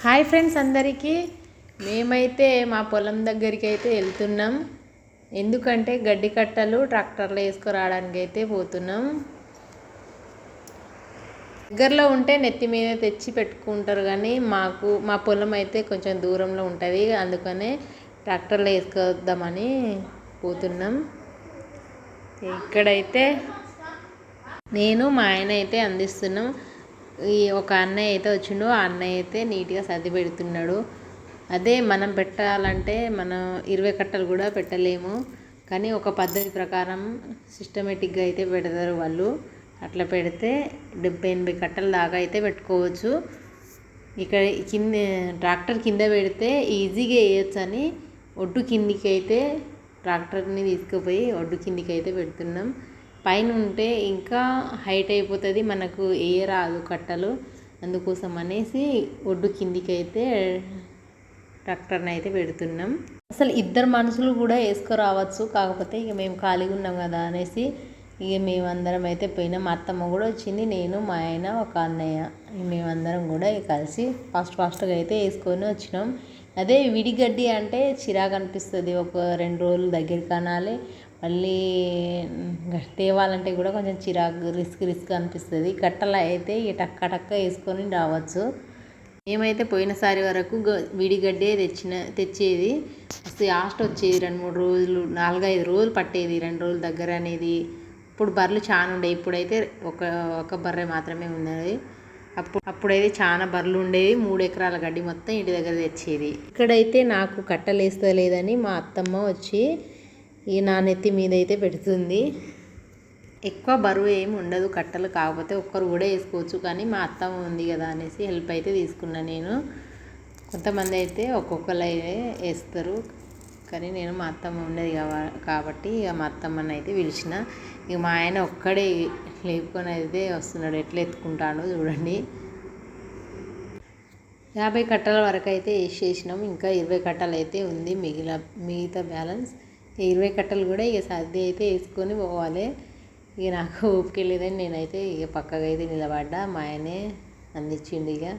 Hi friends అందరికీ. మేమైతే మా పొలం దగ్గరికి అయితే వెళ్తున్నాం. ఎందుకంటే గడ్డి కట్టలు ట్రాక్టర్లో వేసుకురావడానికి అయితే పోతున్నాం. దగ్గరలో ఉంటే నెత్తి మీద తెచ్చి పెట్టుకుంటారు కానీ మాకు మా పొలం అయితే కొంచెం దూరంలో ఉంటుంది. అందుకనే ట్రాక్టర్లో వేసుకొద్దామని పోతున్నాం. ఇక్కడైతే నేను మా ఆయన అయితే అందిస్తున్నాం. ఈ ఒక అన్నయ్య అయితే వచ్చిండు ఆ అన్నయ్య అయితే నీట్గా సర్ది పెడుతున్నాడు. అదే మనం పెట్టాలంటే మనం ఇరవై కట్టలు కూడా పెట్టలేము. కానీ ఒక పద్ధతి ప్రకారం సిస్టమేటిక్గా అయితే పెడతారు వాళ్ళు. అట్లా పెడితే డెబ్బై ఎనభై కట్టల దాకా అయితే పెట్టుకోవచ్చు. ఇక్కడ కింద ట్రాక్టర్ కింద పెడితే ఈజీగా వేయచ్చు అని ఒడ్డు కిందికి అయితే ట్రాక్టర్ని తీసుకుపోయి ఒడ్డు కిందికి అయితే పెడుతున్నాం. పైన ఉంటే ఇంకా హైట్ అయిపోతుంది మనకు ఏ రాదు కట్టలు. అందుకోసం అనేసి ఒడ్డు కిందికి అయితే ట్రాక్టర్ని అయితే పెడుతున్నాం. అసలు ఇద్దరు మనుషులు కూడా వేసుకురావచ్చు కాకపోతే ఇక మేము ఖాళీగా ఉన్నాం కదా అనేసి ఇక మేమందరం అయితే పోయినాం. మా అత్తమ్మ కూడా వచ్చింది నేను మా ఆయన ఒక అన్నయ్య. మేమందరం కూడా కలిసి ఫాస్ట్ ఫాస్ట్గా అయితే వేసుకొని వచ్చినాం. అదే విడిగడ్డి అంటే చిరాకు అనిపిస్తుంది. ఒక రెండు రోజులు దగ్గరికి అనాలి మళ్ళీ తేవాలంటే కూడా కొంచెం చిరాకు రిస్క్ రిస్క్ అనిపిస్తుంది. కట్టలు అయితే ఈ టక్క టక్క వేసుకొని రావచ్చు. మేమైతే పోయినసారి వరకు విడిగడ్డే తెచ్చిన తెచ్చేది. లాస్ట్ వచ్చేది రెండు మూడు రోజులు నాలుగైదు రోజులు పట్టేది రెండు రోజుల దగ్గర అనేది. ఇప్పుడు బర్రెలు చాలా ఉండేవి ఇప్పుడైతే ఒక ఒక బర్రె మాత్రమే ఉన్నది. అప్పుడు అప్పుడైతే చాలా బర్రెలు ఉండేవి. మూడు ఎకరాల గడ్డి మొత్తం ఇంటి దగ్గర తెచ్చేది. ఇక్కడైతే నాకు కట్టలేస్తలేదని మా అత్తమ్మ వచ్చి ఈ నానెత్తి మీదైతే మీద అయితే పెడుతుంది. ఎక్కువ బరువు ఏమి ఉండదు కట్టలు కాకపోతే ఒక్కరు కూడా వేసుకోవచ్చు. కానీ మా అత్తమ్మ ఉంది కదా అనేసి హెల్ప్ అయితే తీసుకున్నా నేను. కొంతమంది అయితే ఒక్కొక్కరు వేస్తారు. కానీ నేను మా అత్తమ్మ ఉండేది కాబట్టి ఇక మా అత్తమ్మని అయితే పిలిచిన. ఇక మా ఆయన ఒక్కడే లేపుకొని అయితే వస్తున్నాడు. ఎట్లా ఎత్తుకుంటాడో చూడండి. యాభై కట్టల వరకు అయితే వేసేసినాం. ఇంకా ఇరవై కట్టలు అయితే ఉంది. మిగిలిన మిగతా బ్యాలెన్స్ ఇరవై కట్టలు కూడా ఇక సర్ది అయితే వేసుకొని పోవాలి. ఇక నాకు ఓపిక లేదని నేనైతే ఇక పక్కగా అయితే నిలబడ్డా. మా ఆయనే అందించిండు ఇక.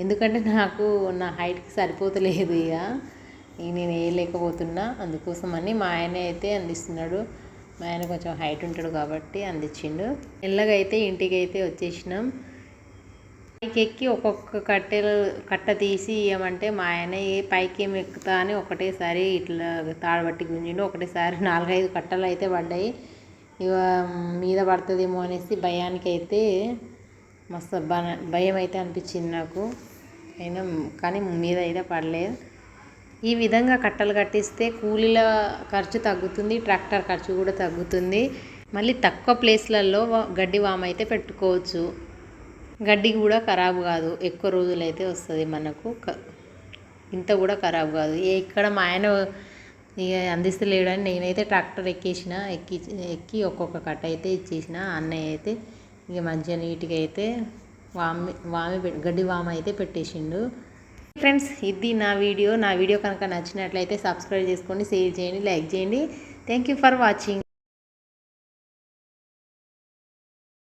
ఎందుకంటే నాకు నా హైట్కి సరిపోతలేదు ఇక. ఇక నేను వేయలేకపోతున్నా. అందుకోసం అని మా ఆయనే అయితే అందిస్తున్నాడు. మా ఆయన కొంచెం హైట్ ఉంటాడు కాబట్టి అందించిండు. ఎల్లగైతే ఇంటికి అయితే వచ్చేసినాం. పైకెక్కి ఒక్కొక్క కట్టెలు కట్ట తీసి ఇవ్వమంటే మా ఆయన ఏ పైకి ఏమి ఎక్కుతా అని ఒకటేసారి ఇట్లా తాడబట్టి గుంజిండు. ఒకటేసారి నాలుగైదు కట్టలు అయితే పడ్డాయి. ఇక మీద పడుతుందేమో అనేసి భయానికి అయితే మస్తు భయం అయితే అనిపించింది నాకు. అయినా కానీ మీద అయితే పడలేదు. ఈ విధంగా కట్టలు కట్టిస్తే కూలీల ఖర్చు తగ్గుతుంది ట్రాక్టర్ ఖర్చు కూడా తగ్గుతుంది. మళ్ళీ తక్కువ ప్లేస్లలో గడ్డి వామ అయితే పెట్టుకోవచ్చు. గడ్డి కూడా ఖరాబ్ కాదు. ఎక్కువ రోజులు అయితే వస్తుంది మనకు. ఇంత కూడా ఖరాబ్ కాదు. ఇక్కడ మా ఆయన ఇక అందిస్తలేడని నేనైతే ట్రాక్టర్ ఎక్కేసిన ఎక్కి ఎక్కి ఒక్కొక్క కట్ట అయితే ఇచ్చేసిన. అన్నయ్య అయితే ఇక మంచిగా నీట్గా అయితే వామి వామి గడ్డి వామ అయితే పెట్టేసిండు. ఫ్రెండ్స్ ఇది నా వీడియో. నా వీడియో కనుక నచ్చినట్లయితే సబ్స్క్రైబ్ చేసుకోండి షేర్ చేయండి లైక్ చేయండి. Thank you for watching